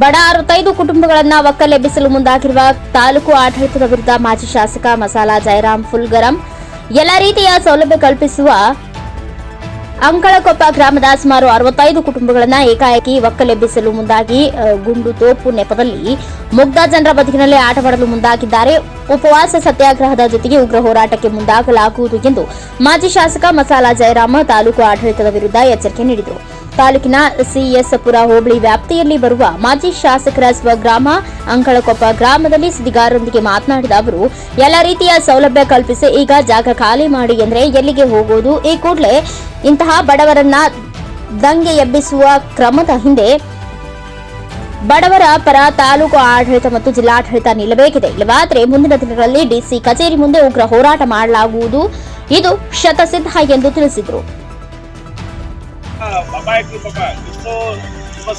ಬಡ ಅರವತ್ತೈದು ಕುಟುಂಬಗಳನ್ನ ಒಕ್ಕಲೆಬ್ಬಿಸಲು ಮುಂದಾಗಿರುವ ತಾಲೂಕು ಆಡಳಿತದ ವಿರುದ್ಧ ಮಾಜಿ ಶಾಸಕ ಮಸಾಲಾ ಜಯರಾಮ್ ಫುಲ್ಗರಂ ಎಲ್ಲ ರೀತಿಯ ಸೌಲಭ್ಯ ಕಲ್ಪಿಸುವ ಅಂಕಳಕೊಪ್ಪ ಗ್ರಾಮದ ಸುಮಾರು ಅರವತ್ತೈದು ಕುಟುಂಬಗಳನ್ನ ಏಕಾಏಕಿ ಒಕ್ಕಲೆಬ್ಬಿಸಲು ಮುಂದಾಗಿ ಗುಂಡು ತೋಪು ನೆಪದಲ್ಲಿ ಮುಗ್ಧ ಜನರ ಬದುಕಿನಲ್ಲಿ ಆಟವಾಡಲು ಮುಂದಾಗಿದ್ದಾರೆ. ಉಪವಾಸ ಸತ್ಯಾಗ್ರಹದ ಜೊತೆಗೆ ಉಗ್ರ ಹೋರಾಟಕ್ಕೆ ಮುಂದಾಗಲಾಗುವುದು ಎಂದು ಮಾಜಿ ಶಾಸಕ ಮಸಾಲಾ ಜಯರಾಮ, ತಾಲೂಕು ಆಡಳಿತದ ವಿರುದ್ಧ ಎಚ್ಚರಿಕೆ ನೀಡಿದರು. ತಾಲೂಕಿನ ಸಿಎಸ್ ಪುರ ಹೋಬಳಿ ವ್ಯಾಪ್ತಿಯಲ್ಲಿ ಬರುವ ಮಾಜಿ ಶಾಸಕರ ಸ್ವಗ್ರಾಮ ಅಂಕಳಕೊಪ್ಪ ಗ್ರಾಮದಲ್ಲಿ ಸುದ್ದಿಗಾರರೊಂದಿಗೆ ಮಾತನಾಡಿದ ಅವರು, ಎಲ್ಲ ರೀತಿಯ ಸೌಲಭ್ಯ ಕಲ್ಪಿಸಿ ಈಗ ಜಾಗ ಖಾಲಿ ಮಾಡಿ ಎಂದರೆ ಎಲ್ಲಿಗೆ ಹೋಗುವುದು ಈ ಕೂಡಲೇ ಇಂತಹ ಬಡವರನ್ನ ದಂಗೆ ಎಬ್ಬಿಸುವ ಕ್ರಮದ ಹಿಂದೆ ಬಡವರ ಪರ ತಾಲೂಕು ಆಡಳಿತ ಮತ್ತು ಜಿಲ್ಲಾಡಳಿತ ನಿಲ್ಲಬೇಕಿದೆ. ಇಲ್ಲವಾದರೆ ಮುಂದಿನ ದಿನಗಳಲ್ಲಿ ಡಿಸಿ ಕಚೇರಿ ಮುಂದೆ ಉಗ್ರ ಹೋರಾಟ ಮಾಡಲಾಗುವುದು. ಇದು ಶತಸಿದ್ಧ ಎಂದು ತಿಳಿಸಿದರು.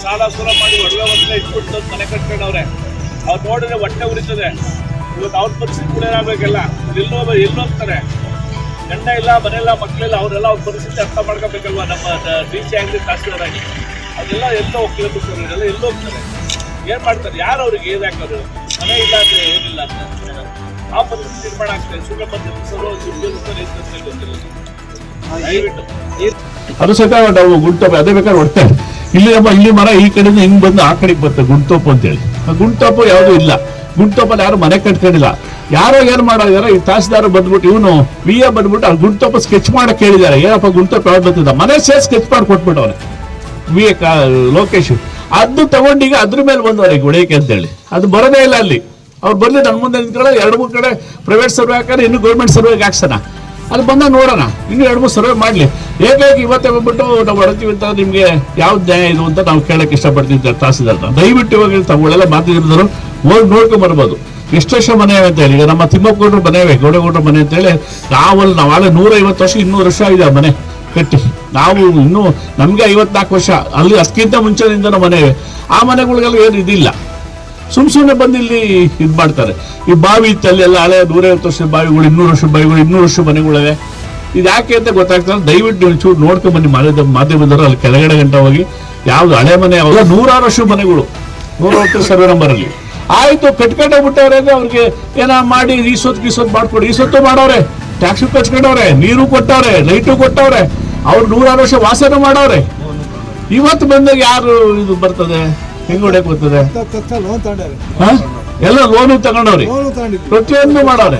ಸಾಲ ಸೂಲ ಮಾಡಿ ಒಡವೆ ಒಂದೇ ಇಟ್ಬಿಟ್ಟು ಮನೆ ಕಟ್ಕೊಂಡವ್ರೆ. ಅವ್ರು ನೋಡಿದ್ರೆ ಹೊಟ್ಟೆ ಉರಿತದೆ. ಇವತ್ತು ಅವ್ರ ಪರಿಸ್ಥಿತಿ ಕೂಡ ಏನಾಗಬೇಕಲ್ಲ ಎಲ್ಲೋ ಎಲ್ಲೋ ಹೋಗ್ತಾರೆ ಗಂಡ ಇಲ್ಲ ಮನೆಯಲ್ಲ ಮಕ್ಕಳಿಲ್ಲ ಅವರೆಲ್ಲ ಅವ್ರ ಪರಿಸ್ಥಿತಿ ಅರ್ಥ ಮಾಡ್ಕೋಬೇಕಲ್ವಾ ನಮ್ಮ ಡಿ ಸಿ ಆಗಲಿ ತಹಸೀಲ್ದಾರ್ ಆಗಿ. ಅದೆಲ್ಲ ಎಲ್ಲೋ ಇವರೆಲ್ಲ ಎಲ್ಲೋ ಹೋಗ್ತಾರೆ. ಏನು ಮಾಡ್ತಾರೆ? ಯಾರು ಅವ್ರಿಗೆ ಹಾಕೋದು? ಮನೆ ಇಲ್ಲ ಅಂದ್ರೆ ಏನಿಲ್ಲ ಅಂತ ಆ ಪರಿಸ್ಥಿತಿ ನಿರ್ಮಾಣ ಆಗ್ತದೆ ಸುಖ ಪದ್ಧತಿ ಸರೋ ಸುಮ್ಮನೆ ಅಂತ ಗೊತ್ತಿಲ್ಲ. ಅದು ಸಹಿತ ನಾವು ಗುಂಟೋಪ, ಅದೇ ಬೇಕಾದ್ರೆ ಹೊಡ್ತಾ ಇಲ್ಲಿ ನಮ್ಮ, ಇಲ್ಲಿ ಮರ ಈ ಕಡೆಯಿಂದ ಹಿಂಗ್ ಬಂದು ಆ ಕಡೆಗೆ ಬರ್ತದೆ ಗುಂಟೋಪು ಅಂತೇಳಿ. ಗುಂಟೋಪು ಯಾವುದೂ ಇಲ್ಲ. ಗುಂಟೋಪಲ್ಲಿ ಯಾರು ಮನೆ ಕಟ್ಕೊಂಡಿಲ್ಲ. ಯಾರೋ ಏನ್ ಮಾಡಿದಾರೆ, ಈ ತಹಸೀಲ್ದಾರ್ ಬಂದ್ಬಿಟ್ಟು, ಇವನು ವಿ ಎ ಬಂದ್ಬಿಟ್ಟು ಆ ಗುಂಟೋಪ ಸ್ಕೆಚ್ ಮಾಡಕ್ ಹೇಳಿದ್ದಾರೆ ಏನಪ್ಪ ಗುಂಟೋಪ ಯಾವ್ದು ಬರ್ತಿದ್ದ ಮನೆ ಸೇರಿ ಸ್ಕೆಚ್ ಮಾಡಿ ಕೊಟ್ಬಿಟ್ಟವ್ರೆ ವಿ ಎ ಲೋಕೇಶ್. ಅದು ತಗೊಂಡೀಗ ಅದ್ರ ಮೇಲೆ ಬಂದವರೆ ಹೊಡೆಯಕ್ಕೆ ಅಂತೇಳಿ. ಅದು ಬರೋದೇ ಇಲ್ಲ ಅಲ್ಲಿ. ಅವ್ರು ಬರ್ಲಿ ನನ್ನ ಮುಂದೆ ನಿಂತ್ಕೊಳ್ಳೋ ಎರಡು ಮೂರು ಕಡೆ ಪ್ರೈವೇಟ್ ಸರ್ವೆ ಹಾಕಿದ್ರೆ ಇನ್ನು ಗೌರ್ಮೆಂಟ್ ಸರ್ವೆಗೆ ಹಾಕ್ಸೋಣ. ಅದು ಬಂದ ನೋಡೋಣ. ಇನ್ನು ಎರಡು ಮೂರು ಸರ್ವೆ ಮಾಡಲಿ. ಏಕಾಗಿ ಇವತ್ತೇ ಬಂದ್ಬಿಟ್ಟು ನಾವು ಹೊಡ್ತೀವಿ ಅಂತ ನಿಮಗೆ ಯಾವ್ದು ನ್ಯಾಯ ಇದು ಅಂತ ನಾವು ಕೇಳಕ್ಕೆ ಇಷ್ಟಪಡ್ತೀವಿ ತಹಸೀಲ್ದಾರ್ನ ದಯವಿಟ್ಟು ಇವಾಗ ತಗೊಳ್ಳೆಲ್ಲ ಮಾತಾಡಿದ್ರು ಹೋಗಿ ನೋಡ್ಕೊಂಡು ಬರ್ಬೋದು. ಎಷ್ಟು ಮನೆ ಅಂತ ಹೇಳಿ. ಈಗ ನಮ್ಮ ತಿಮ್ಮಪ್ಪಗೌಡ್ರ ಮನೆಯವೇ ಗೌಡಗೌಡ್ರ ಮನೆ ಅಂತ ಹೇಳಿ ನಾವಲ್ಲಿ ನಾವು ಆಳೆ ನೂರೈವತ್ತು ವರ್ಷ, ಇನ್ನೂರು ವರ್ಷ ಇದೆ ಮನೆ. ಕಟ್ಟಿ. ನಾವು ಇನ್ನು ನಮಗೆ ಐವತ್ನಾಲ್ಕು ವರ್ಷ, ಅಲ್ಲಿ ಅದಕ್ಕಿಂತ ಮುಂಚೆನಿಂದ ಮನೆ ಆ ಮನೆಗಳಿಗೆಲ್ಲ ಏನು ಇದಿಲ್ಲ. ಸುಮ್ ಸುಮ್ಮನೆ ಬಂದು ಇಲ್ಲಿ ಇದು ಮಾಡ್ತಾರೆ. ಈ ಬಾವಿ ಇತ್ತಲ್ಲಿ ಎಲ್ಲ ಹಳೆ ನೂರೈವತ್ತು ವರ್ಷದ ಬಾವಿಗಳು, ಇನ್ನೂರು ವರ್ಷ ಬಾವಿಗಳು, ಇನ್ನೂರು ವರ್ಷ ಮನೆಗಳಿವೆ. ಇದು ಯಾಕೆ ಅಂತ ಗೊತ್ತಾಗ್ತದೆ ದಯವಿಟ್ಟು ಒಂಚೂರು ಚೂರು ನೋಡ್ಕೊಂಡು ಬನ್ನಿ ಮಾಧ್ಯಮ ಮಾಧ್ಯಮದವರು ಅಲ್ಲಿ ಕೆಳಗಡೆ ಗಂಟ ಹೋಗಿ. ಯಾವ್ದು ಹಳೆ ಮನೆ ಯಾವಾಗ ನೂರಾರು ವರ್ಷ ಮನೆಗಳು. ನೂರವತ್ತು ಸರ್ವೆ ನಂಬರ್ ಅಲ್ಲಿ. ಆಯ್ತು, ಕಟ್ಕೊಂಡೇ ಬಿಟ್ಟವ್ರೆ ಅಂದ್ರೆ ಅವ್ರಿಗೆ ಏನ ಮಾಡಿ, ಈ ಸೊತ್ತು ಈ ಸೊತ್ತು ಮಾಡ್ಕೊಡಿ. ಈ ಸೊತ್ತು ಮಾಡವ್ರೆ ಟ್ಯಾಕ್ಸಿ ಕಟ್ಕೊಂಡವ್ರೆ ನೀರು ಕೊಟ್ಟವ್ರೆ ಲೈಟು ಕೊಟ್ಟವ್ರೆ ಅವ್ರು ನೂರಾರು ವರ್ಷ ವಾಸನ ಮಾಡವ್ರೆ. ಇವತ್ತು ಬಂದಾಗ ಯಾರು ಇದು ಬರ್ತದೆ? ಹೆಂಗ್ ಹೊಡೆಯಕ್ ಬರ್ತದೆ? ಎಲ್ಲ ಲೋನು ತಗೊಂಡವ್ರಿ. ಪ್ರತಿಯೊಂದು ಮಾಡವ್ರೆ.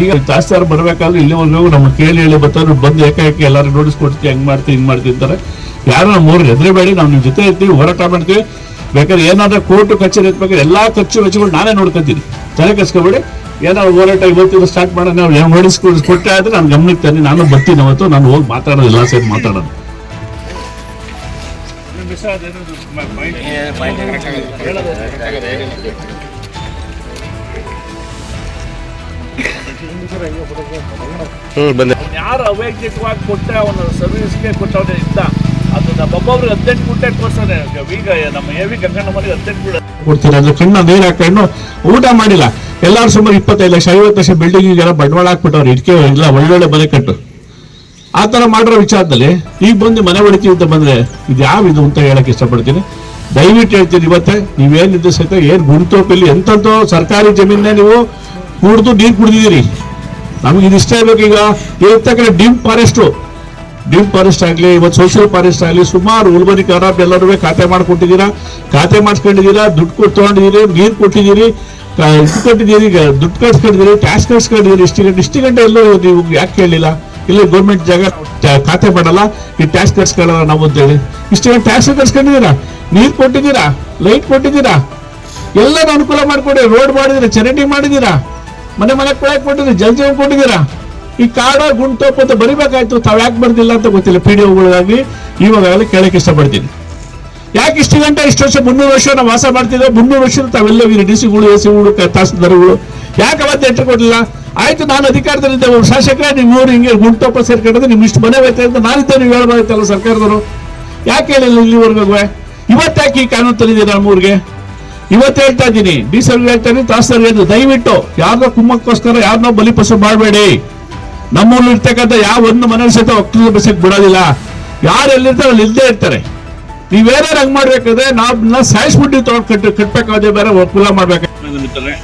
ಈಗ ತಹಸೀಲ್ದಾರ್ ಬರ್ಬೇಕಾದ್ರೆ ಇಲ್ಲಿವರೆಗೂ ನಮ್ಮ ಕೇಳಿ ಹೇಳಿ ಬರ್ತಾರೆ. ಬಂದು ಏಕಾಏಕಿ ಎಲ್ಲರೂ ನೋಟಿಸ್ ಕೊಡ್ತೀವಿ ಹೆಂಗ್ ಮಾಡ್ತೀವಿ ಹಿಂಗ್ ಮಾಡ್ತೀವಿ ಅಂತಾರೆ. ಯಾರು ನಮ್ಮ ಊರಿಗೆ ಹೆದರಬೇಡಿ ನಾವು ನಿಮ್ ಜೊತೆ ಇರ್ತೀವಿ ಹೋರಾಟ ಮಾಡ್ತೀವಿ. ಬೇಕಾದ್ರೆ ಏನಾದ್ರೂ ಕೋರ್ಟ್ ಕಚೇರಿ ಇರ್ಬೇಕಾದ್ರೆ ಎಲ್ಲಾ ಖರ್ಚು ವೆಚ್ಚಗಳು ನಾನೇ ನೋಡ್ಕೊತೀನಿ. ತಲೆ ಕಸ್ಕೊಬೇಡಿ ಏನಾದ್ರು ಹೋರಾಟ ಇವತ್ತಿಂದ ಸ್ಟಾರ್ಟ್ ಮಾಡೋಣ. ನಾವು ಏನು ನೋಟಿಸ್ ಕೊಟ್ಟೆ ಆದ್ರೆ ನಾನು ಗಮನಕ್ಕೆ ತನ್ನಿ ನಾನು ಬರ್ತೀನಿ ಅವತ್ತು. ನಾನು ಹೋಗಿ ಮಾತಾಡೋದು. ಎಲ್ಲ ಸೇರಿ ಮಾತಾಡೋದು ಯಾರು ಅವೈಜ್ಞಿಕವಾಗಿ ಕೊಟ್ಟೆ ಅವನ ಸರ್ವಿಸ್ಗೆ ಕೊಟ್ಟವನೇ ಇದ್ದ ಅದು ನಮ್ಮ ಒಬ್ಬೊಬ್ರಿಗೆ ಹದಿನೆಂಟು ಗುಂಟೆ ಕೊಡ್ಸೋನೆ ಈಗ ನಮ್ಮ ಎ ವಿ ಗಂಗಣ್ಣ ಮನೆಗೆ ಹದಿನೆಂಟು ಗುಂಟೆ ಕೊಡ್ತೀರ? ಅದ್ರ ಕಣ್ಣು ಊಟ ಮಾಡಿಲ್ಲ. ಎಲ್ಲಾರು ಸುಮಾರು ಇಪ್ಪತ್ತೈದು ಲಕ್ಷ, ಐವತ್ತು ಲಕ್ಷ ಬಿಲ್ಡಿಂಗ್ ಎಲ್ಲ ಬಂಡವಾಳ ಹಾಕ್ಬಿಟ್ಟವ್ರು. ಇಟ್ಕೆ ಇಲ್ಲ ಒಳ್ಳೊಳ್ಳೆ ಮನೆ ಕಟ್ಟು. ಆ ಥರ ಮಾಡಿರೋ ವಿಚಾರದಲ್ಲಿ ಈಗ ಬಂದು ಮನೆ ಹೊಡಿತೀವಿ ಅಂತ ಬಂದ್ರೆ ಇದು ಯಾವ ಇದು ಅಂತ ಹೇಳಕ್ ಇಷ್ಟಪಡ್ತೀನಿ. ದಯವಿಟ್ಟು ಹೇಳ್ತೀನಿ ಇವತ್ತೇ ನೀವೇನಿದ್ದು ಸಹಿತ ಏನ್ ಗುಂಟೋಪಲ್ಲಿ ಎಂತಂತೋ ಸರ್ಕಾರಿ ಜಮೀನೇ ನೀವು ಕುಡಿದು ನೀರು ಕುಡಿದಿದ್ದೀರಿ. ನಮ್ಗೆ ಇದಿಷ್ಟ ಬೇಕು ಈಗ. ಇರ್ತಕ್ಕಂಥ ಡಿಮ್ ಫಾರೆಸ್ಟು. ಡಿಮ್ ಫಾರೆಸ್ಟ್ ಆಗಲಿ, ಇವತ್ತು ಸೋಷಿಯಲ್ ಫಾರೆಸ್ಟ್ ಆಗಲಿ, ಸುಮಾರು ಉಲ್ಬನಿ ಖರಾಬ್ ಎಲ್ಲರೂ ಖಾತೆ ಮಾಡ್ಕೊಟ್ಟಿದ್ದೀರಾ? ಖಾತೆ ಮಾಡಿಸ್ಕೊಂಡಿದ್ದೀರಾ? ದುಡ್ಡು ಕೊಟ್ಟು ತೊಗೊಂಡಿದ್ದೀರಿ, ನೀರು ಕೊಟ್ಟಿದ್ದೀರಿ ಇದು ಕಟ್ಟಿದ್ದೀರಿ ದುಡ್ಡು ಕಟ್ಸ್ಕೊಂಡಿದ್ದೀರಿ ಟ್ಯಾಕ್ಸ್ ಕಟ್ಸ್ಕೊಂಡಿದ್ದೀರಿ ಇಷ್ಟು ಗಂಟೆ ಇಷ್ಟು ಗಂಟೆ ಎಲ್ಲೂ ನೀವು ಯಾಕೆ ಕೇಳಲಿಲ್ಲ ಇಲ್ಲಿ ಗೌರ್ಮೆಂಟ್ ಜಾಗ ಖಾತೆ ಮಾಡಲ್ಲ, ಈ ಟ್ಯಾಕ್ಸ್ ಕಟ್ಸ್ಕೊಳ್ಳಲ್ಲ ನಾವು ಅಂತೇಳಿ. ಇಷ್ಟು ಗಂಟೆ ಟ್ಯಾಕ್ಸ್ ಕಟ್ಸ್ಕೊಂಡಿದ್ದೀರಾ ನೀರು ಕೊಟ್ಟಿದ್ದೀರಾ? ಲೈಟ್ ಕೊಟ್ಟಿದ್ದೀರಾ? ಎಲ್ಲರೂ ಅನುಕೂಲ ಮಾಡ್ಕೊಡಿ ರೋಡ್ ಮಾಡಿದೀರಾ, ಚರಂಡಿ ಮಾಡಿದ್ದೀರಾ? ಮನೆ ಮನೆ ಕೊಳಕ್ ಕೊಟ್ಟಿದ್ದೀರಿ? ಜಲ್ ಜೀವನ ಕೊಟ್ಟಿದ್ದೀರಾ? ಈ ಕಾಡ ಗುಂಟೋಪ್ ಅಂತ ಬರಿಬೇಕಾಯ್ತು. ತಾವ್ ಯಾಕೆ ಬರ್ದಿಲ್ಲ ಅಂತ ಗೊತ್ತಿಲ್ಲ ಪಿ ಡಿ ಒಗಳಿಗಾಗಿ ಇವಾಗಲೇ ಕೇಳಕ್ಕೆ ಇಷ್ಟಪಡ್ತೀನಿ. ಯಾಕೆ ಇಷ್ಟು ಗಂಟೆ ಇಷ್ಟು ವರ್ಷ ಮುನ್ನೂರು ವರ್ಷ ನಾವು ವಾಸ ಮಾಡ್ತಿದ್ದೆ? ಮುನ್ನೂರು ವರ್ಷ ತಾವೆಲ್ಲ ಡಿ ಸಿಗಳು ಎ ಸಿಗಳು ತಹಸೀಲ್ದಾರ್ಗಳು. ಯಾಕೆ ಅವತ್ತು ಎಂಟ್ರಿ ಕೊಡಲಿಲ್ಲ? ಆಯ್ತು, ನಾನು ಅಧಿಕಾರದಲ್ಲಿದ್ದೆ ಒಬ್ಬ ಶಾಸಕ ನಿಮ್ಮ ಊರು ಹಿಂಗೆ ಗುಂಟೋಪ ಸೇರ್ಕೊಂಡ್ರೆ ನಿಮ್ ಇಷ್ಟು ಮನೆ ಹೋಯ್ತಾ ಅಂತ ನಾನಿದ್ದೆ, ನೀವು ಹೇಳ್ಬೋದಾಯ್ತಲ್ಲ ಸರ್ಕಾರದವರು. ಯಾಕೆ ಹೇಳಿಲ್ಲ ಇಲ್ಲಿವರೆಗೂ? ಇವತ್ತಾಕಿ ಈ ಕಾನೂನು ನಮ್ಮ ಊರಿಗೆ? ಇವತ್ತು ಹೇಳ್ತಾ ಇದ್ದೀನಿ. ಡಿ ಸರ್ವಿ ಹೇಳ್ತಾ ಇದ್ದೀನಿ ಹೇಳಿದ್ರು. ದಯವಿಟ್ಟು ಯಾರನ್ನೋ ಕುಮ್ಮಕ್ಕೋಸ್ಕರ ಯಾರನ್ನೋ ಬಲಿಪಶು ಮಾಡಬೇಡಿ. ನಮ್ಮೂರಲ್ಲಿ ಇರ್ತಕ್ಕಂಥ ಯಾವ ಒಂದು ಮನೇಲಿ ಸಹಿತ ಒಕ್ಕಲಿಗ ಬಸ್ಸಿಗೆ ಬಿಡೋದಿಲ್ಲ. ಯಾರು ಎಲ್ಲಿರ್ತಾರೆ ಅಲ್ಲಿ ಇಲ್ಲದೆ ಇರ್ತಾರೆ. ನೀವೇನಾರು ಹಂಗ್ ಮಾಡ್ಬೇಕಾದ್ರೆ ನಾವು ಸಾಯಿಸ್ಬಿಟ್ಟು ತಗೊಂಡು ಕಟ್ ಕಟ್ಬೇಕಾದ್ರೆ ಬೇರೆ ಒಕ್ಕಲ ಮಾಡ್ಬೇಕು ನನ್ನ ಮಿತ್ರರೇ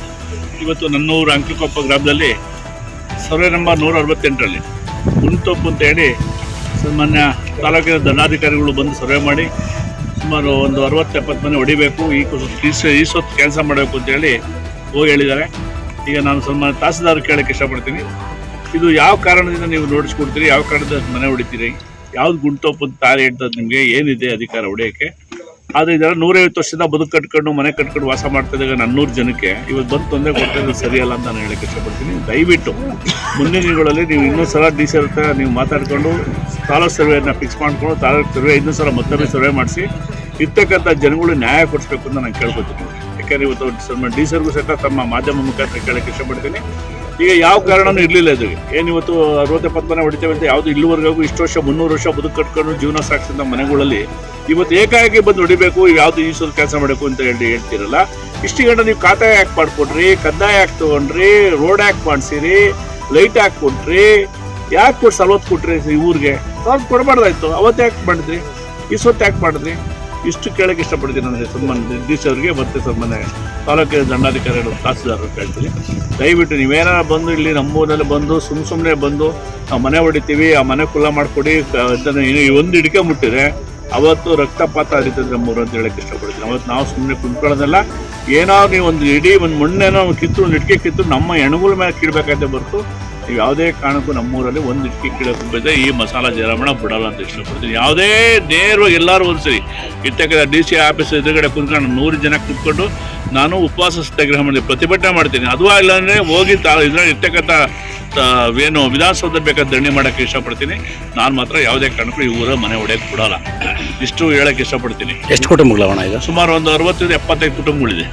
ಇವತ್ತು ನನ್ನೂರು ಅಂಕಲಕೊಪ್ಪ ಗ್ರಾಮದಲ್ಲಿ ಸರ್ವೆ ನಂಬರ್ ನೂರ ಅರವತ್ತೆಂಟರಲ್ಲಿ ಗುಂಟೊಪ್ಪು ಅಂತ ಹೇಳಿ ಸಾಮಾನ್ಯ ತಾಲೂಕಿನ ದಂಡಾಧಿಕಾರಿಗಳು ಬಂದು ಸರ್ವೆ ಮಾಡಿ ಸುಮಾರು ಒಂದು ಅರವತ್ತು ಎಪ್ಪತ್ತು ಮನೆ ಹೊಡಿಬೇಕು, ಈ ಈ ಸೊತ್ತು ಕೆಲಸ ಮಾಡಬೇಕು ಅಂತ ಹೇಳಿ ಹೋಗಿ ಹೇಳಿದ್ದಾರೆ. ಈಗ ನಾನು ಸನ್ಮಾನ್ಯ ತಹಸೀಲ್ದಾರ್ ಕೇಳಕ್ಕೆ ಇಷ್ಟಪಡ್ತೀನಿ. ಇದು ಯಾವ ಕಾರಣದಿಂದ ನೀವು ನೋಡಿಸ್ಕೊಡ್ತೀರಿ ಯಾವ ಕಾರಣದಿಂದ ಮನೆ ಹೊಡಿತೀರಿ? ಯಾವ್ದು ಗುಂಟೋಪ್ ಅಂತ ತಾರಿ ಹೇಳ್ತದ ನಿಮಗೆ ಏನಿದೆ ಅಧಿಕಾರ ಹೊಡೆಯೋಕ್ಕೆ? ಆದರೆ ಇದೆಲ್ಲ ನೂರೈವತ್ತು ವರ್ಷದಿಂದ ಬದುಕು ಕಟ್ಕೊಂಡು, ಮನೆ ಕಟ್ಕೊಂಡು ವಾಸ ಮಾಡ್ತಾ ಇದ್ದಾಗ ನನ್ನೂರು ಜನಕ್ಕೆ ಇವತ್ತು ಬಂದು ತೊಂದರೆ ಕೊಡ್ತಾ ಸರಿಯಲ್ಲ ಅಂತ ನಾನು ಹೇಳಕ್ಕೆ ಇಷ್ಟಪಡ್ತೀನಿ. ದಯವಿಟ್ಟು ಮುಂದಿನ ದಿನಗಳಲ್ಲಿ ನೀವು ಇನ್ನೊಂದು ಸಲ ಡಿ ಸಿ ಹತ್ರ ನೀವು ಮಾತಾಡ್ಕೊಂಡು ತಾಲೂಕು ಸರ್ವೆಯನ್ನು ಫಿಕ್ಸ್ ಮಾಡ್ಕೊಂಡು ತಾಲೂಕು ಸರ್ವೆ ಇನ್ನೊಂದು ಸಲ ಮತ್ತೊಮ್ಮೆ ಸರ್ವೆ ಮಾಡಿಸಿ ಇರ್ತಕ್ಕಂಥ ಜನಗಳು ನ್ಯಾಯ ಕೊಡಿಸ್ಬೇಕು ಅಂತ ನಾನು ಕೇಳ್ಕೊತೀನಿ. ಯಾಕಂದ್ರೆ ಇವತ್ತು ಡಿ ಸರ್ಗೂ ಸಹ ತಮ್ಮ ಮಾಧ್ಯಮ ಮುಖಾಂತರ ಕೇಳಕ್ಕೆ ಇಷ್ಟಪಡ್ತೀನಿ. ಈಗ ಯಾವ ಕಾರಣನೂ ಇರಲಿಲ್ಲ ಇದು. ಏನು ಇವತ್ತು ಅರವತ್ತು ಎಪ್ಪತ್ತು ಹೊಡಿತೇವೆ ಅಂತ ಯಾವುದು ಇಲ್ಲಿವರೆಗೂ ಇಷ್ಟು ವರ್ಷ, ಮುನ್ನೂರು ವರ್ಷ ಬದುಕು ಕಟ್ಕೊಂಡು ಜೀವನ ಸಾಗಿಸಿದ ಮನೆಗಳಲ್ಲಿ ಇವತ್ತು ಏಕಾಏಕಿ ಬಂದು ಹೊಡಿಬೇಕು ಯಾವುದು ಈಸೋದು ಕೆಲಸ ಮಾಡಬೇಕು ಅಂತ ಹೇಳಿ ಹೇಳ್ತಿರಲ್ಲ. ಇಷ್ಟು ಗಂಟೆ ನೀವು ಖಾತೆ ಯಾಕೆ ಮಾಡಿಕೊಡ್ರಿ ಕದ್ದಾಯ ಯಾಕೆ ತೊಗೊಂಡ್ರಿ, ರೋಡ್ ಯಾಕೆ ಮಾಡಿಸಿರಿ, ಲೈಟ್ ಯಾಕೆ ಕೊಟ್ರಿ, ಯಾಕೆ ಕೊಟ್ಟು ಸಲವತ್ತು ಕೊಟ್ರಿ ಈ ಊರಿಗೆ? ಕೊಡಬಾರ್ದಾಯ್ತು, ಅವತ್ತು ಯಾಕೆ ಮಾಡಿದ್ರಿ? ಈ ಯಾಕೆ ಮಾಡಿದ್ರಿ? ಇಷ್ಟು ಕೇಳಕ್ಕೆ ಇಷ್ಟಪಡ್ತೀನಿ ನನಗೆ ಸನ್ಮಾನ ಅವರಿಗೆ, ಮತ್ತು ಸನ್ಮಾನ ತಾಲೂಕಿನ ದಂಡಾಧಿಕಾರಿಗಳು, ತಹಸೀಲ್ದಾರ್ ಕೇಳ್ತೀನಿ. ದಯವಿಟ್ಟು ನೀವೇನಾರ ಬಂದು ಇಲ್ಲಿ ನಮ್ಮೂರಲ್ಲಿ ಬಂದು ಸುಮ್ಮ ಸುಮ್ಮನೆ ಬಂದು ನಾವು ಮನೆ ಹೊಡಿತೀವಿ, ಆ ಮನೆ ಕುಲ್ಲ ಮಾಡಿಕೊಡಿ ಈ ಒಂದು ಹಿಡಿಕೆ ಮುಟ್ಟಿದ್ರೆ ಅವತ್ತು ರಕ್ತಪಾತ ಹರಿತದೆ ನಮ್ಮೂರು ಅಂತ ಹೇಳಕ್ಕೆ ಇಷ್ಟಪಡ್ತೀನಿ. ಅವತ್ತು ನಾವು ಸುಮ್ಮನೆ ಕುಂತ್ಕೊಳ್ಳೋದಲ್ಲ, ಏನಾದ್ರು ನೀವು ಒಂದು ಇಡೀ ಒಂದು ಮಣ್ಣೇನೋ ಕಿತ್ತು, ಒಂದು ಇಟ್ಕೆ ಕಿತ್ತು ನಮ್ಮ ಹೆಣಗುಳ ಮೇಲೆ ಕೀಳ್ಬೇಕಾಯ್ತೆ ಹೊರತು ನೀವು ಯಾವುದೇ ಕಾರಣಕ್ಕೂ ನಮ್ಮೂರಲ್ಲಿ ಒಂದು ಇಟ್ಟಿಗೆ ಕೀಳಕ್ಕೆ ಬಿದ್ದರೆ ಈ ಮಸಾಲ ಜರಾಮಣ ಬಿಡಲ್ಲ ಅಂತ ಇಷ್ಟಪಡ್ತೀನಿ. ಯಾವುದೇ ನೇರವಾಗಿ ಎಲ್ಲರೂ ಒಂದ್ಸರಿ. ಇರ್ತಕ್ಕಂಥ ಡಿ ಸಿ ಆಫೀಸ್ ಎದುರುಗಡೆ ಕುತ್ಕೊಂಡು ನೂರು ಜನ ಕುತ್ಕೊಂಡು ನಾನು ಉಪವಾಸ ಸತ್ಯಾಗ್ರಹ ಮಾಡಿ ಪ್ರತಿಭಟನೆ ಮಾಡ್ತೀನಿ. ಅದು ಇಲ್ಲ ಅಂದರೆ ಹೋಗಿ ತಾ ಇದ್ರಲ್ಲಿ ಇರ್ತಕ್ಕಂಥ ಏನು ವಿಧಾನಸೌಧ ಬೇಕಾದ ದಣಿ ಮಾಡೋಕ್ಕೆ ಇಷ್ಟಪಡ್ತೀನಿ. ನಾನು ಮಾತ್ರ ಯಾವುದೇ ಕಾರಣಕ್ಕೂ ಈ ಊರ ಮನೆ ಹೊಡೆಯಕ್ಕೆ ಬಿಡಲ್ಲ. ಇಷ್ಟು ಹೇಳಕ್ಕೆ ಇಷ್ಟಪಡ್ತೀನಿ. ಎಷ್ಟು ಕುಟುಂಬಗಳವಣ ಈಗ ಸುಮಾರು ಒಂದು ಅರವತ್ತರಿಂದ ಎಪ್ಪತ್ತೈದು ಕುಟುಂಬಗಳಿದೆ.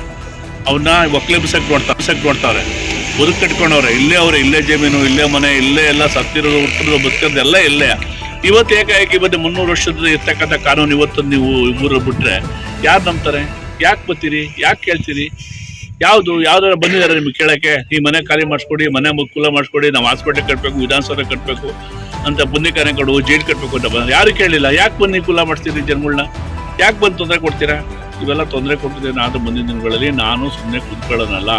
ಅವನ್ನ ಒಕ್ಕಲೆಬ್ಸಕ್ಕೆ ನೋಡ್ತಾ ಬಿಸಕ್ಕೆ ನೋಡ್ತಾರೆ ಬದುಕು ಕಟ್ಕೊಂಡವ್ರೆ ಇಲ್ಲೇ ಅವ್ರೆ, ಇಲ್ಲೇ ಜಮೀನು, ಇಲ್ಲೇ ಮನೆ, ಇಲ್ಲೇ ಎಲ್ಲ ಸತ್ತಿರೋದು, ಹುಟ್ಟಿರೋದು ಬದುಕೋದು ಎಲ್ಲ ಇಲ್ಲೇ. ಇವತ್ತು ಏಕಾಏಕಿ ಇವತ್ತು ಮುನ್ನೂರು ವರ್ಷದ ಇರ್ತಕ್ಕಂಥ ಕಾನೂನು ಇವತ್ತು ನೀವು ಇಬ್ಬರು ಬಿಟ್ಟರೆ ಯಾರು ನಂಬ್ತಾರೆ? ಯಾಕೆ ಬರ್ತೀರಿ? ಯಾಕೆ ಕೇಳ್ತೀರಿ? ಯಾವುದು, ಯಾವ್ದಾರು ಬಂದಿದ್ದಾರೆ ನಿಮ್ಗೆ ಕೇಳೋಕ್ಕೆ? ಈ ಮನೆ ಖಾಲಿ ಮಾಡಿಸ್ಕೊಡಿ, ಮನೆ ಮುಕ್ಕುಲ ಮಾಡಿಸ್ಕೊಡಿ, ನಾವು ಹಾಸ್ಪಿಟ್ಲಿಗೆ ಕಟ್ಟಬೇಕು ವಿಧಾನಸೌಧ ಕಟ್ಟಬೇಕು ಅಂತ ಬುಂದಿಕಾನೆ ಕೊಡು, ಜೈಲು ಕಟ್ಟಬೇಕು ಅಂತ ಬಂದ ಯಾರು ಕೇಳಿಲ್ಲ? ಯಾಕೆ ಬನ್ನಿ ಕುಲ ಮಾಡ್ತೀರಿ ಜನಗಳನ್ನ ಯಾಕೆ ಬಂದು ತೊಂದರೆ ಕೊಡ್ತೀರಾ? ಇವೆಲ್ಲ ತೊಂದರೆ ಕೊಡ್ತಿದ್ದೇನೆ ಆದ ಮುಂದಿನ ದಿನಗಳಲ್ಲಿ ನಾನು ಸುಮ್ಮನೆ ಕುತ್ಕೊಳ್ಳೋನಲ್ಲ.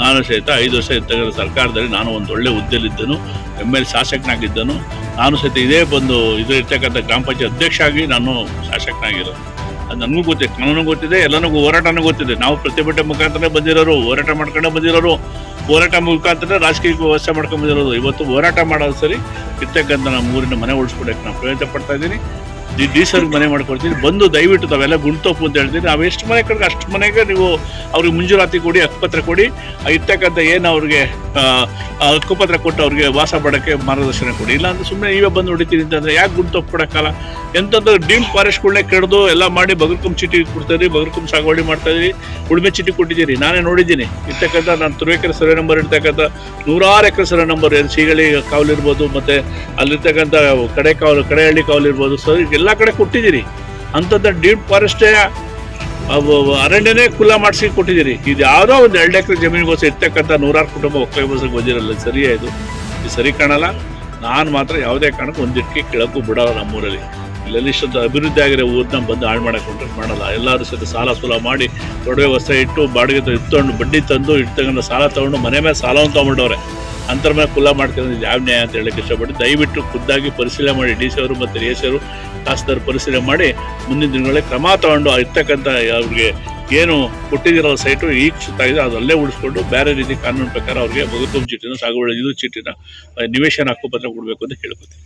ನಾನು ಸಹಿತ ಐದು ವರ್ಷ ಇರ್ತಕ್ಕಂಥ ಸರ್ಕಾರದಲ್ಲಿ ನಾನು ಒಂದು ಒಳ್ಳೆ ಹುದ್ದೆಯಲ್ಲಿದ್ದನು ಎಂ ಎಲ್ ಶಾಸಕನಾಗಿದ್ದನು. ನಾನು ಸಹಿತ ಇದೇ ಬಂದು ಇದು ಇರ್ತಕ್ಕಂಥ ಗ್ರಾಮ ಪಂಚಾಯತ್ ಅಧ್ಯಕ್ಷ ಆಗಿ ನಾನು ಶಾಸಕನಾಗಿರೋದು. ಅದು ನನಗೂ ಗೊತ್ತಿದೆ, ಕಾನೂನು ಗೊತ್ತಿದೆ ಎಲ್ಲನಿಗೂ ಹೋರಾಟನೂ ಗೊತ್ತಿದೆ. ನಾವು ಪ್ರತಿಭಟನೆ ಮುಖಾಂತರ ಬಂದಿರೋರು, ಹೋರಾಟ ಮಾಡ್ಕೊಂಡೇ ಬಂದಿರೋರು. ಹೋರಾಟ ಮುಖಾಂತರ ರಾಜಕೀಯ ವ್ಯವಸ್ಥೆ ಮಾಡ್ಕೊಂಡು ಬಂದಿರೋದು ಇವತ್ತು ಹೋರಾಟ ಮಾಡೋದು ಸರಿ, ಇರ್ತಕ್ಕಂಥ ನಮ್ಮ ಊರಿನ ಮನೆ ಉಳಿಸ್ಕೊಡೋಕ್ಕೆ ನಾನು ಪ್ರಯತ್ನ ಪಡ್ತಾ ಇದ್ದೀನಿ. ಡಿ ಡಿ ಸರ್ಗೆ ಮನೆ ಮಾಡ್ಕೊಡ್ತೀನಿ. ಬಂದು ದಯವಿಟ್ಟು ತಾವೆಲ್ಲ ಗುಂಟೋಪು ಅಂತ ಹೇಳ್ತೀವಿ ನಾವು ಎಷ್ಟು ಮನೆ ಕಡೆಗೆ ಅಷ್ಟು ಮನೆಗೆ ನೀವು ಅವ್ರಿಗೆ ಮುಂಜೂರಾತಿ ಕೊಡಿ ಹಕ್ಕುಪತ್ರ ಕೊಡಿ. ಇರ್ತಕ್ಕಂಥ ಏನು ಅವ್ರಿಗೆ ಹಕ್ಕುಪತ್ರ ಕೊಟ್ಟು ಅವ್ರಿಗೆ ವಾಸ ಮಾಡೋಕ್ಕೆ ಮಾರ್ಗದರ್ಶನ ಕೊಡಿ. ಇಲ್ಲಾಂದ್ರೆ ಸುಮ್ಮನೆ ನೀವೇ ಬಂದು ಹೊಡಿತೀನಿ ಅಂತಂದ್ರೆ ಯಾಕೆ ಗುಂಟೋಪು ಕೊಡೋಕ್ಕಲ್ಲ ಎಂಥದ್ದು ಡೀಮ್ ಫಾರೆಸ್ಟ್ಗಳನ್ನೇ ಕೆಡ್ದು ಎಲ್ಲ ಮಾಡಿ ಬಗರ್ಕುಂ ಚೀಟಿ ಕೊಡ್ತಾಯಿದ್ರಿ ಬಗರ್ಕುಂ ಸಾಗುವಳಿ ಮಾಡ್ತಾಯಿದ್ರಿ ಉಳುಮೆ ಚೀಟಿ ಕೊಟ್ಟಿದ್ದೀರಿ. ನಾನೇ ನೋಡಿದ್ದೀನಿ. ಇರ್ತಕ್ಕಂಥ ನಾನು ತುರುವೇಕೆರೆ ಸರ್ವೆ ನಂಬರ್ ಇರ್ತಕ್ಕಂಥ ನೂರಾರು ಎಕರೆ ಸರ್ವೆ ನಂಬರ್, ಏನು ಸೀಗಳಿ ಕಾವಲಿರ್ಬೋದು ಮತ್ತು ಅಲ್ಲಿರ್ತಕ್ಕಂಥ ಕಡೆ ಕಾವಲು ಕಡೆಹಳ್ಳಿ ಕಾವಲಿರ್ಬೋದು ಸರ್ ಎಲ್ಲ ಕಡೆ ಕೊಟ್ಟಿದ್ದೀರಿ. ಅಂಥದ್ದು ಡೀಪ್ ಫಾರೆಸ್ಟೇ ಅರಣ್ಯನೇ ಕುಲ ಮಾಡಿಸಿ ಕೊಟ್ಟಿದ್ದೀರಿ. ಇದು ಯಾವುದೋ ಒಂದು ಎರಡು ಎಕರೆ ಜಮೀನಿಗೋಸ್ಕರ ಇರ್ತಕ್ಕಂಥ ನೂರಾರು ಕುಟುಂಬ ಒಕ್ಕಲಿಗೋಸ್ಕರ ಬಂದಿರಲ್ಲ ಸರಿಯೇ ಇದು? ಇದು ಸರಿ ಕಾಣಲ್ಲ. ನಾನು ಮಾತ್ರ ಯಾವುದೇ ಕಾರಣಕ್ಕೂ ಒಂದಿಟ್ಟಿಗೆ ಕೆಳಕ್ಕೂ ಬಿಡಲ್ಲ ನಮ್ಮೂರಲ್ಲಿ. ಇಲ್ಲೆಲ್ಲ ಇಷ್ಟೊಂದು ಅಭಿವೃದ್ಧಿ ಆಗಿರೋ ಊರನ್ನ ಬಂದು ಹಾಳು ಮಾಡಕ್ಕೆ ಮಾಡಲ್ಲ. ಎಲ್ಲರೂ ಸಹಿತ ಸಾಲ ಸುಲ ಮಾಡಿ ದೊಡ್ಡ ವ್ಯವಸ್ಥೆ ಇಟ್ಟು ಬಾಡಿಗೆ ಇತ್ತು ಬಡ್ಡಿ ತಂದು ಇರ್ತಕ್ಕಂಥ ಸಾಲ ತೊಗೊಂಡು ಮನೆ ಮೇಲೆ ಸಾಲವನ್ನು ತೊಗೊಂಡವ್ರೆ ಅಂತರ ಖುಲ್ಲಾ ಮಾಡ್ಕೊಂಡು ಯಾವ ನ್ಯಾಯ ಅಂತ ಹೇಳಕ್ಕೆ ಇಷ್ಟಪಟ್ಟು ದಯವಿಟ್ಟು ಖುದ್ದಾಗಿ ಪರಿಶೀಲನೆ ಮಾಡಿ ಡಿ ಸಿ ಅವರು ಮತ್ತು ಎ ಸಿ ಅವರು ತಹಸೀಲ್ದಾರ್ ಪರಿಶೀಲನೆ ಮಾಡಿ ಮುಂದಿನ ದಿನಗಳಲ್ಲಿ ಕ್ರಮ ತಗೊಂಡು ಇರ್ತಕ್ಕಂಥ ಅವ್ರಿಗೆ ಏನು ಕೊಟ್ಟಿದ್ದೀರಲ್ಲ ಸೈಟು ಈಗ ಸುತ್ತಾಗಿದೆ, ಅದಲ್ಲೇ ಉಳಿಸ್ಕೊಂಡು ಬೇರೆ ರೀತಿ ಕಾನೂನು ಪ್ರಕಾರ ಅವ್ರಿಗೆ ಬದುಕು ಚೀಟಿನ ಸಾಗುವಳಿ ಇದು ಚೀಟಿನ ನಿವೇಶನ ಹಕ್ಕುಪತ್ರ ಕೊಡಬೇಕು ಅಂತ ಕೇಳ್ಕೊತೀನಿ